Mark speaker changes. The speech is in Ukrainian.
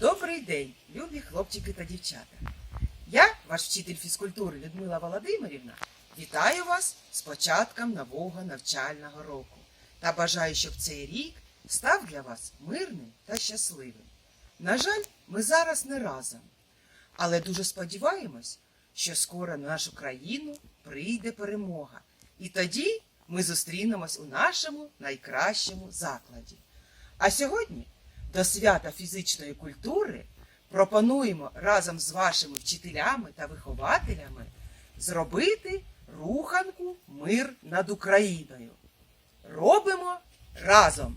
Speaker 1: Добрий день, любі хлопчики та дівчата. Я, ваш вчитель фізкультури Людмила Володимирівна, вітаю вас з початком нового навчального року та бажаю, щоб цей рік став для вас мирним та щасливим. На жаль, ми зараз не разом, але дуже сподіваємось, що скоро на нашу країну прийде перемога, і тоді ми зустрінемось у нашому найкращому закладі. А сьогодні до свята фізичної культури пропонуємо разом з вашими вчителями та вихователями зробити руханку Мир над Україною. Робимо разом!